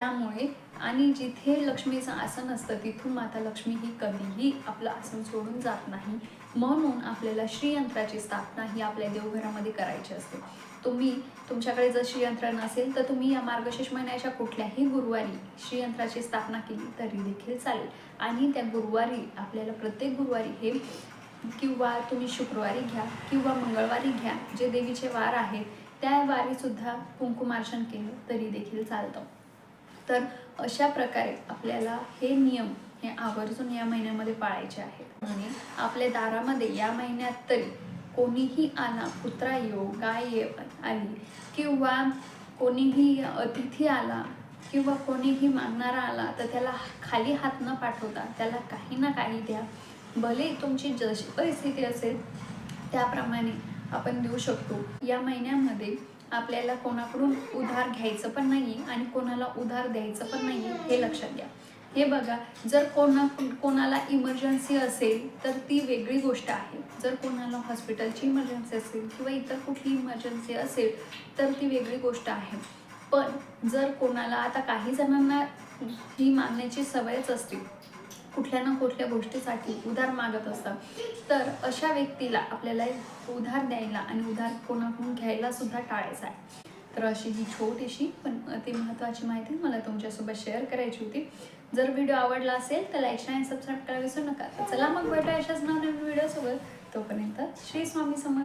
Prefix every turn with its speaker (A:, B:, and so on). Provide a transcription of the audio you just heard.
A: त्यामुळे आणि जिथे लक्ष्मीचं आसन असतं तिथून माता लक्ष्मी ही कधीही आपलं आसन सोडून जात नाही. म्हणून आपल्याला श्रीयंत्राची स्थापना ही आपल्या देवघरामध्ये करायची असते. तुम्ही तुमच्याकडे जर श्रीयंत्र नसेल तर तुम्ही या मार्गशीर्ष महिन्याच्या कुठल्याही गुरुवारी श्रीयंत्राची स्थापना केली तरी देखील चालेल. आणि त्या गुरुवारी आपल्याला प्रत्येक गुरुवारी हे किंवा तुम्ही शुक्रवारी घ्या किंवा मंगळवारी घ्या जे देवीचे वार आहेत त्या वारीसुद्धा कुंकुमार्चन केलं तरी देखील चालतं. तर अशा प्रकारे आपल्याला हे नियम हे आवर्जून या महिन्यामध्ये पाळायचे आहेत. म्हणून आपल्या दारामध्ये या महिन्यात तरी कोणीही आला कुत्रा येऊ गाय ये आली किंवा कोणीही अतिथी आला किंवा कोणीही मागणारा आला तर त्याला खाली हात न पाठवता त्याला काही ना काही द्या. भले तुमची जशी परिस्थिती असेल त्याप्रमाणे आपण देऊ शकतो. या महिन्यामध्ये आपल्याला कोणाकडून उधार घ्यायचं पण नाही आणि कोणाला उधार द्यायचं पण नाही हे लक्षात घ्या. हे बघा जर कोणा कोणाला इमर्जन्सी असेल तर ती वेगळी गोष्ट आहे. जर कोणाला हॉस्पिटलची इमर्जन्सी असेल किंवा इतर कुठली इमर्जन्सी असेल तर ती वेगळी गोष्ट आहे. पण जर कोणाला आता काही जणांना ही मागण्याची सवयच असते. कुठल्या ना कुठल्या गोष्टीसाठी उधार मागत असतात. तर अशा व्यक्तीला आपल्याला उधार द्यायला आणि उधार कोणाकडून घ्यायला सुद्धा टाळायचं आहे. तर अशी ही छोटीशी पण ती महत्त्वाची माहिती मला तुमच्यासोबत शेअर करायची होती. जर व्हिडिओ आवडला असेल तर लाईक आणि सबस्क्राईब करायला विसरू नका. तर चला मग भेटा अशाच नवीन व्हिडिओसोबत तोपर्यंत श्री स्वामी समर्थ